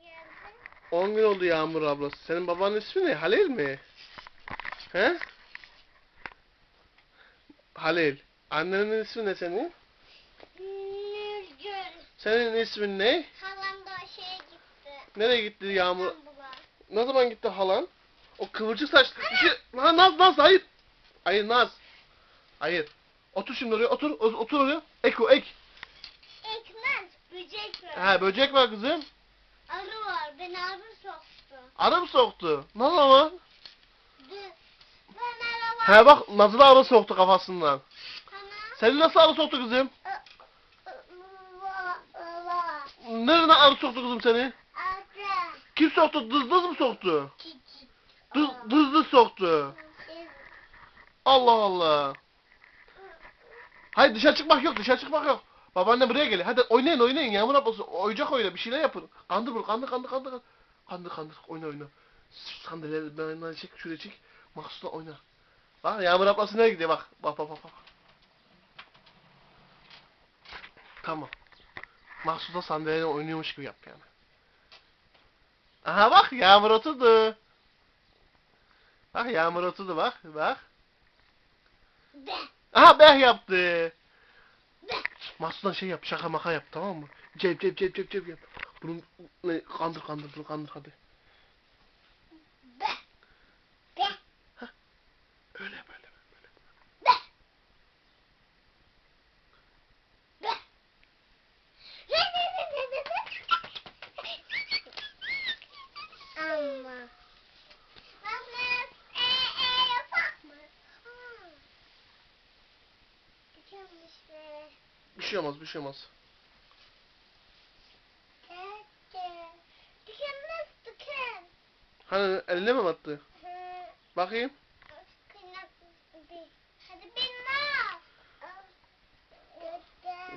geldin? 10 gün oldu Yağmur ablası. Senin babanın ismi ne? Halil mi? He? Halil. Annenin ismi ne senin? Nurgül. Senin ismin ne? Halam da şeye gitti. Nereye gitti Yağmur? İstanbul'a. Ne zaman gitti halan? O kıvırcık saçlı. Şey... Lan Naz Naz hayır. Hayır Naz. Hayır. Otur şimdi oraya otur. Otur oraya. Ek o ek. Ekmez, böcek var. Ha böcek var kızım. Beni arı soktu. Arı mı soktu? Ne zaman? Ben araba... He bak Nazlı arı soktu kafasından. Sana... Seni nasıl arı soktu kızım? Nereden arı soktu kızım seni? arı, Kim soktu? Dız dız mı soktu? Dız ıı, dız, dız soktu. Allah Allah. Hayır dışarı çıkmak yok dışarı çıkmak yok. Babaanne buraya geliyor. Hadi oynayın oynayın. Yağmur ablası oyuncak oyna bir şeyler yapın. Kandır bunu kandır kandır kandır. kandır. Kandır oyna oyna. Sandalyeleri ben çek şuraya çek. Mahsusla oyna. Bak Yağmur ablası nereye gidiyor bak. Bak bak bak bak. Tamam. Mahsusla sandalyeyle oynuyormuş gibi yap yani. Aha bak Yağmur oturdu. Bak Yağmur oturdu bak. Bak. Aha beh yaptı. Mahsus'tan şey yap, şaka maka yap tamam mı? Cep cep cep cep cep yap. Bunu kandır kandır bunu kandır hadi. Bir şey olmaz bir şey olmaz. Hani eline mi battı? Bakayım.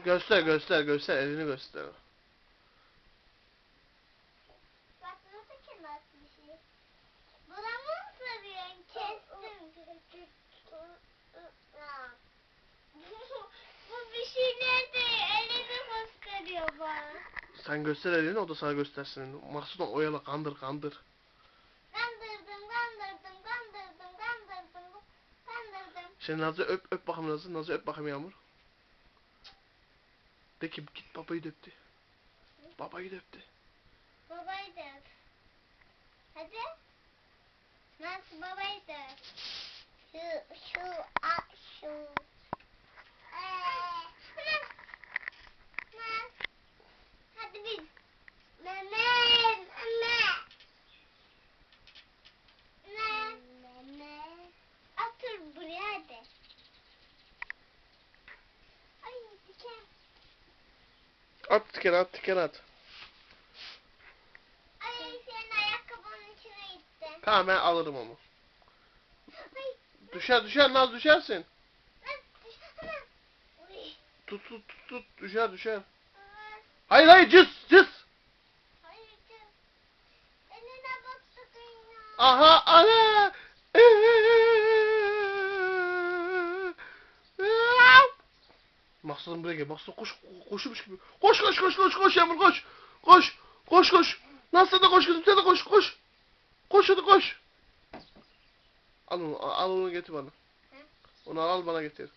Göster. Göster göster elini göster. Buna mı sarıyorsun? Kestim. Bu bir şey nerede? Elimi fıskırıyor bana. Sen göster elini o da sana göstersin. Mahsus'tan oyala kandır kandır. Kandırdım, kandırdım, kandırdım, kandırdım, kandırdım. Şimdi Nazlı öp öp bakalım Nazlı. Nazlı öp bakalım Yağmur. De ki git babayı da öptü. Babayı da öptü. Babayı da öp. Hadi. Nasıl babayı da öp. Şu, şu. Eee. Nasıl? Nasıl? Hadi biz. Meme, meme. Ne? Meme. Otur buraya hadi. Ay diken. At tikene at tikene at. Ay senin ayakkabının içine gitti. Tamam ben alırım onu. Düşer düşer Naz düşersin. Tut tut tut tut düşer düşer. Hayır hayır cız cız. Aha ana. Maksudum buraya gel. Maksudum koş koşmuş gibi. Koş koş koş koş koş Yağmur koş. Koş koş koş. Nasıl da koş kızım sen de koş koş. Koş hadi koş. Al onu al onu getir bana. Onu al, al bana getir.